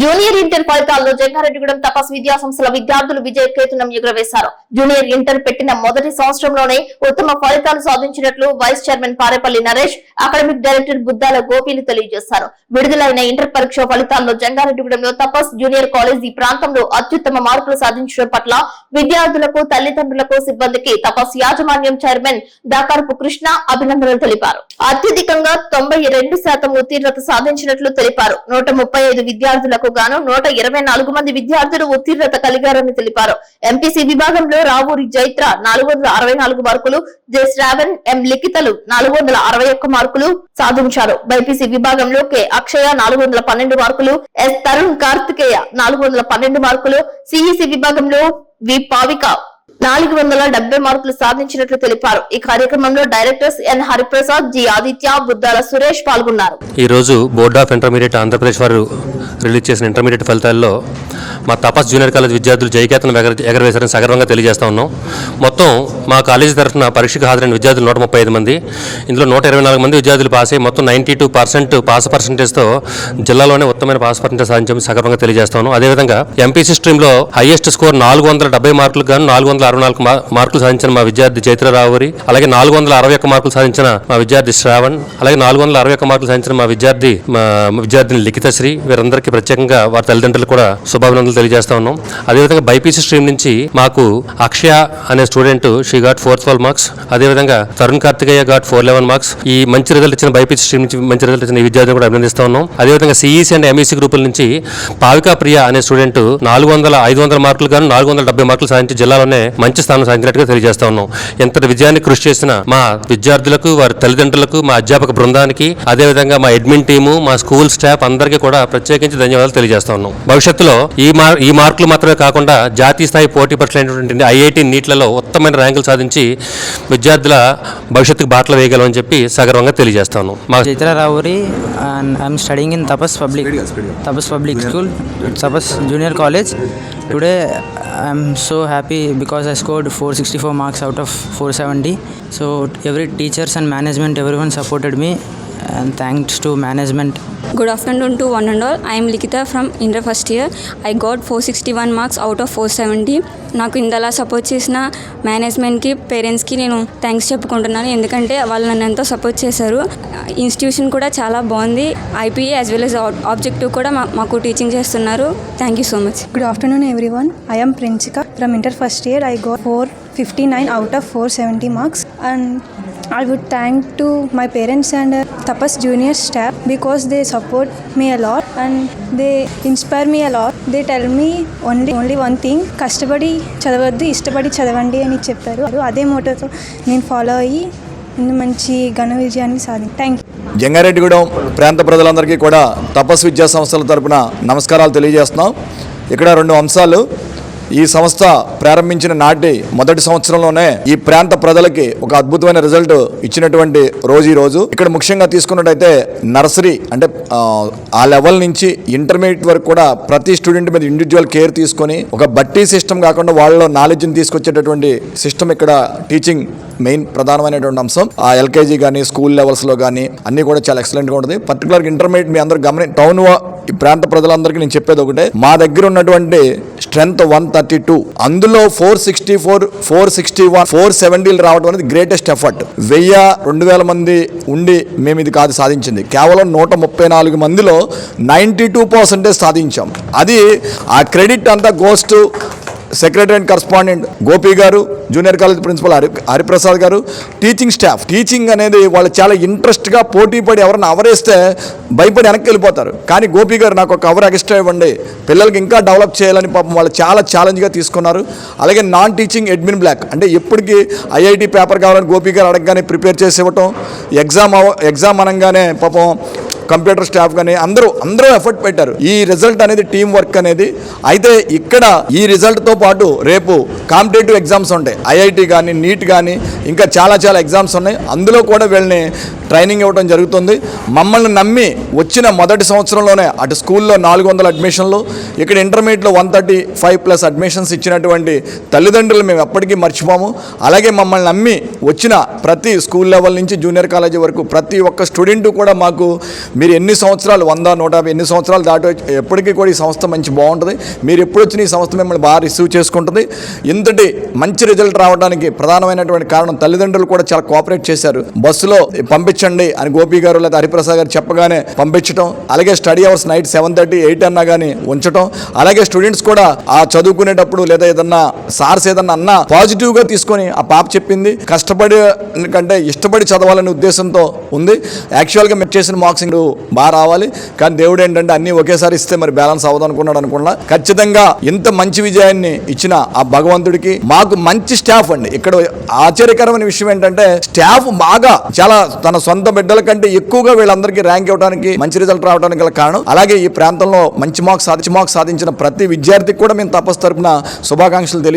Junior inter ఫలితాల్లో జంగారెడ్డిగూడెం తపస్ విద్యా సంస్థల విద్యార్థులు విజయకేతనం ఎగురవేశారు. జూనియర్ ఇంటర్ పెట్టిన మొదటి సంవత్సరంలోనే ఉత్తమ ఫలితాలు సాధించినట్లు vice chairman Parepalli Naresh academic director Buddala గోపీలు తెలియజేశారు. విడుదలైన ఇంటర్ పరీక్ష ఫలితాల్లో జంగారెడ్డిగూడెంలో తపస్ జూనియర్ కాలేజ్ ఈ ప్రాంతంలో అత్యుత్తమ మార్కులు సాధించడం పట్ల విద్యార్థులకు తల్లిదండ్రులకు సిబ్బందికి తపస్ యాజమాన్యం చైర్మన్ దాకారపు కృష్ణ అభినందనలు తెలిపారు. అత్యధికంగా తొంభై రెండు శాతం ఉత్తీర్ణత సాధించినట్లు తెలిపారు. నూట ముప్పై ఐదు విద్యార్థులకు గాను నూట ఇరవై నాలుగు మంది విద్యార్థులు ఉత్తీర్ణత కలిగారని తెలిపారు. ఎంపీసీ విభాగంలో రావూరి జైత్ర నాలుగు వందల అరవై నాలుగు మార్కులు జె శ్రావణ్ ఎం లిఖితలు నాలుగు వందల అరవై ఒక్క మార్కులు సాధించారు. బైపీసీ విభాగంలో కె అక్షయ నాలుగు వందల పన్నెండు మార్కులు ఎస్ తరుణ్ కార్తికేయ నాలుగు వందల పన్నెండు మార్కులు సిఈసి విభాగంలో వి పావిక నాలుగు వందల డెబ్బై మార్కులు సాధించినట్లు తెలిపారు. ఈ కార్యక్రమంలో directors N. Hariprasad G. Aditya Buddala Suresh పాల్గొన్నారు. రోజు బోర్డ్ ఆఫ్ ఇంటర్మీడియట్ ఆంధ్రప్రదేశ్ వారు రిలీజ్ చేసిన ఇంటర్మీడియట్ ఫలితాల్లో మా తపస్ జూనియర్ కాలేజ్ విద్యార్థులు జయకేతనం ఎగర ఎగరవేశారని సగర్వంగా తెలియజేస్తా ఉన్నాం. మొత్తం మా కాలేజీ తరఫున పరీక్షకు హాజరైన విద్యార్థులు నూట ముప్పై ఐదు మంది. ఇందులో నూట ఇరవై నాలుగు మంది విద్యార్థులు పాస్ అయ్యి మొత్తం నైంటీ టూ పర్సెంట్ పాస్ పర్సెంటేజ్తో జిల్లాలోనే ఉత్తమైన పాస్ పర్సెంటేజ్ సాధించామని సగర్వంగా తెలియజేస్తాను అదేవిధంగా ఎంపీసీ స్ట్రీమ్లో హైయెస్ట్ స్కోర్ నాలుగు వందల డెబ్బై మార్కులకు గాను నాలుగు వందల ఆరు నాలుగు మార్కులు సాధించిన మా విద్యార్థి చైత్రరావురి అలాగే నాలుగు వందల అరవై ఒక్క మార్కులు సాధించిన మా విద్యార్థి శ్రావణ్ అలాగే నాలుగు వందల అరవై ఒక్క మార్కులు సాధించిన మా విద్యార్థి మా విద్యార్థిని లిఖితశ్రీ వీరందరికీ ప్రత్యేకంగా వారి తల్లిదండ్రులు కూడా శుభాభినందనలు తెలియజేస్తా ఉన్నాం. అదేవిధంగా బైపీసీ స్ట్రీమ్ నుంచి మాకు అక్షయ అనే student she got four twelve marks అదేవిధంగా Tarun Karthikeya got four eleven marks ఈ మంచి రిజల్ట్ ఇచ్చిన బైపీసీ స్ట్రీమ్ నుంచి మంచి రిజల్ట్ ఇచ్చిన ఈ విద్యార్థిని కూడా అభినందిస్తా ఉన్నాం. అదేవిధంగా సిఈసీ అండ్ ఎంఈసీ గ్రూపుల నుంచి పావికా ప్రియ అనే స్టూడెంట్ నాలుగు వందల ఐదు వందల మార్కులు గాను నాలుగు వందల డెబ్బై మార్కులు సాధించి జిల్లాలోనే మంచి స్థానం సాధించినట్టుగా తెలియజేస్తా ఉన్నాం. ఎంతటి విజయాన్ని కృషి చేసిన మా విద్యార్థులకు వారి తల్లిదండ్రులకు మా అధ్యాపక బృందానికి అదేవిధంగా మా అడ్మిన్ టీము మా స్కూల్ స్టాఫ్ అందరికీ కూడా ప్రత్యేకించి ధన్యవాదాలు తెలియజేస్తా ఉన్నాం. భవిష్యత్తులో ఈ మార్ ఈ మార్కులు మాత్రమే కాకుండా జాతీయ స్థాయి పోటీ పట్లైనటువంటి ఐఐటి నీట్లలో ఉత్తమమైన ర్యాంకులు సాధించి విద్యార్థుల భవిష్యత్తుకు బాటలు వేయగలమని చెప్పి సగర్వంగా తెలియజేస్తాను మా and I'm studying in Tapas Public Tapas Public School, Tapas Junior College. Today I'm so happy because I scored 464 marks out of 470. So every teachers and management everyone supported me and thanks to management Good afternoon to one and all. I am Likita from Inter first year. I got 461 marks out of 470. నాకు ఇంతలా support చేసిన మేనేజ్మెంట్కి పేరెంట్స్కి నేను thanks చెప్పుకుంటున్నాను ఎందుకంటే వాళ్ళు నన్ను ఎంతో సపోర్ట్ చేశారు ఇన్స్టిట్యూషన్ కూడా చాలా బాగుంది IPA as well as objective కూడా మా- మాకు టీచింగ్ చేస్తున్నారు thank you so much Good afternoon, everyone. From inter first year I go four fifty nine out of four seventy marks and I would thank to my parents and Tapas junior staff because they support me a lot and they inspire me a lot they tell me only only one thing కష్టపడి చదవద్దు ఇష్టపడి చదవండి అని చెప్పారు. అదే మోటోతో నేను follow అయ్యి మంచి ఘన విజయాన్ని సాధి థ్యాంక్ యూ జంగారెడ్డిగూడెం ప్రాంత ప్రజలందరికీ కూడా తపస్ విద్యా సంస్థల తరపున నమస్కారాలు తెలియజేస్తున్నాం. ఇక్కడ రెండు అంశాలు. ఈ సంస్థ ప్రారంభించిన నాటి మొదటి సంవత్సరంలోనే ఈ ప్రాంత ప్రజలకి ఒక అద్భుతమైన రిజల్ట్ ఇచ్చినటువంటి రోజు ఈ రోజు. ఇక్కడ ముఖ్యంగా తీసుకున్నట్టయితే నర్సరీ అంటే ఆ, లెవెల్ నుంచి ఇంటర్మీడియట్ వరకు కూడా ప్రతి స్టూడెంట్ మీద ఇండివిజువల్ కేర్ తీసుకొని ఒక బట్టి సిస్టమ్ కాకుండా వాళ్ళలో నాలెడ్జ్ని తీసుకొచ్చేటటువంటి సిస్టమ్ ఇక్కడ టీచింగ్ మెయిన్ ప్రధానమైనటువంటి అంశం. ఆ ఎల్కేజీ కానీ స్కూల్ లెవెల్స్లో కానీ అన్నీ కూడా చాలా ఎక్సలెంట్గా ఉంటుంది. పర్టికులర్ ఇంటర్మీడియట్ మీ అందరూ గమని టౌన్ ఈ ప్రాంత ప్రజలందరికీ నేను చెప్పేది ఒకటే. మా దగ్గర ఉన్నటువంటి స్ట్రెంత్ వన్ థర్టీ టూ. అందులో four sixty four four sixty one four సెవెంటీలు రావడం అనేది గ్రేటెస్ట్ ఎఫర్ట్. వెయ్యి రెండు వేల మంది ఉండి మేము ఇది కాదు సాధించింది. కేవలం నూట ముప్పై నాలుగు మందిలో నైంటీ టూ పర్సెంటేజ్ సాధించాం. అది ఆ క్రెడిట్ అంతా goes to secretary and correspondent Gopi గారు junior college principal Hari Hariprasad గారు టీచింగ్ స్టాఫ్. టీచింగ్ అనేది వాళ్ళు చాలా ఇంట్రెస్ట్గా పోటీ పడి ఎవరైనా అవరేస్తే భయపడి వెనక్కి వెళ్ళిపోతారు. కానీ గోపి గారు నాకు ఒక అవర్ ఎక్స్ట్రా ఇవ్వండి. పిల్లలకి ఇంకా డెవలప్ చేయాలని పాపం వాళ్ళు చాలా ఛాలెంజ్గా తీసుకున్నారు. అలాగే నాన్ టీచింగ్ అడ్మిన్ బ్లాక్ అంటే ఎప్పటికీ ఐఐటి పేపర్ కావాలని గోపి గారు అడగగానే ప్రిపేర్ చేసి ఇవ్వటం. ఎగ్జామ్ ఎగ్జామ్ అనగానే పాపం కంప్యూటర్ స్టాఫ్ కానీ అందరూ అందరూ ఎఫర్ట్ పెట్టారు. ఈ రిజల్ట్ అనేది టీం వర్క్ అనేది. అయితే ఇక్కడ ఈ రిజల్ట్తో పాటు రేపు కాంపిటేటివ్ ఎగ్జామ్స్ ఉంటాయి. ఐఐటి కానీ నీట్ కానీ ఇంకా చాలా చాలా ఎగ్జామ్స్ ఉన్నాయి. అందులో కూడా వీళ్ళని ట్రైనింగ్ ఇవ్వడం జరుగుతుంది. మమ్మల్ని నమ్మి వచ్చిన మొదటి సంవత్సరంలోనే అటు స్కూల్లో నాలుగు వందల అడ్మిషన్లు ఇక్కడ ఇంటర్మీడియట్లో one thirty five plus admissions ఇచ్చినటువంటి తల్లిదండ్రులు మేము ఎప్పటికీ మర్చిపోము. అలాగే మమ్మల్ని నమ్మి వచ్చిన ప్రతి స్కూల్ లెవెల్ నుంచి జూనియర్ కాలేజీ వరకు ప్రతి ఒక్క స్టూడెంట్ కూడా మాకు మీరు ఎన్ని సంవత్సరాలు వంద నూట యాభై ఎన్ని సంవత్సరాలు దాటి ఎప్పటికీ కూడా ఈ సంస్థ మంచి బాగుంటుంది. మీరు ఎప్పుడు వచ్చిన ఈ సంస్థ మిమ్మల్ని బాగా రిసీవ్ చేసుకుంటుంది. ఇంతటి మంచి రిజల్ట్ రావడానికి ప్రధానమైనటువంటి కారణం తల్లిదండ్రులు కూడా చాలా కోఆపరేట్ చేశారు. బస్సులో పంపించండి అని గోపి గారు లేదా హరిప్రసాద్ గారు చెప్పగానే పంపించడం అలాగే study hours night seven thirty eight అన్నా కానీ ఉంచడం అలాగే స్టూడెంట్స్ కూడా ఆ చదువుకునేటప్పుడు లేదా ఏదన్నా సార్స్ ఏదన్నా అన్నా పాజిటివ్గా తీసుకొని ఆ పాప చెప్పింది. కష్టపడి కంటే ఇష్టపడి చదవాలనే ఉద్దేశంతో ఉంది. యాక్చువల్గా మీరు చేసిన మార్క్సింగ్ బాగా రావాలి. కానీ దేవుడు ఏంటంటే అన్ని ఒకేసారి ఇస్తే మరి బ్యాలెన్స్ అవ్వదు అనుకున్నాడు అనుకున్నా ఖచ్చితంగా ఇంత మంచి విజయాన్ని ఇచ్చిన ఆ భగవంతుడికి మాకు మంచి స్టాఫ్ అండి. ఇక్కడ ఆశ్చర్యకరమైన విషయం ఏంటంటే స్టాఫ్ బాగా చాలా తన సొంత బిడ్డల కంటే ఎక్కువగా వీళ్ళందరికీ ర్యాంక్ ఇవ్వడానికి మంచి రిజల్ట్ రావడానికి గల కారణం. అలాగే ఈ ప్రాంతంలో మంచి మార్క్స్ సాధించి మార్క్స్ సాధించిన ప్రతి విద్యార్థికి కూడా మేము తపస్సు తరపున శుభాకాంక్షలు తెలియ